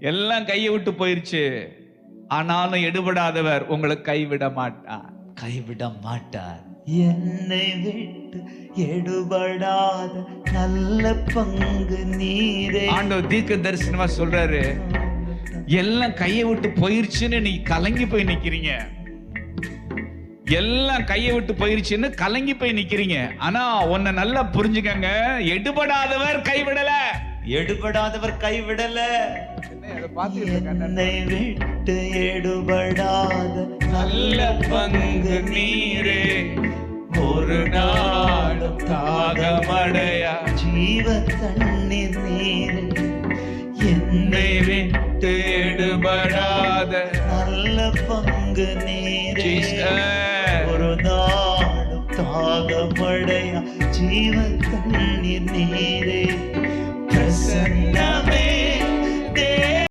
எல்லாம் கையை விட்டு போயிருச்சு. ஆனாலும் எடுபடாதவர் உங்களை கைவிட மாட்டார். கைவிட மாட்டார். என்னை விட்டு எடுபடாத நல்ல பங்கு நீரே. ஆண்டவர் தீர்க்க தரிசனமா சொல்றாரு எல்லாம் கையை விட்டு போயிருச்சுன்னு நீ கலங்கி போய் நிக்கிறீங்க. எல்லாம் கையை விட்டு போயிருச்சுன்னு கலங்கி போய் நிக்கிறீங்க. ஆனா உன்னை நல்லா புரிஞ்சுக்கங்க எடுபடாதவர் கைவிடல. எடுபடாதவர் கைவிடல. என்னை விட்டு எடுபடாத நல்ல பங்கு நீரே. ஒரு நாளும் தாகமடையா. ஜீவ தண்ணீர் நீரே. என்னை விட்டு எடுபடாத நல்ல பங்கு நீரே. ஒரு நாளும் தாகமடையா. ஜீவ தண்ணீர் நீரே.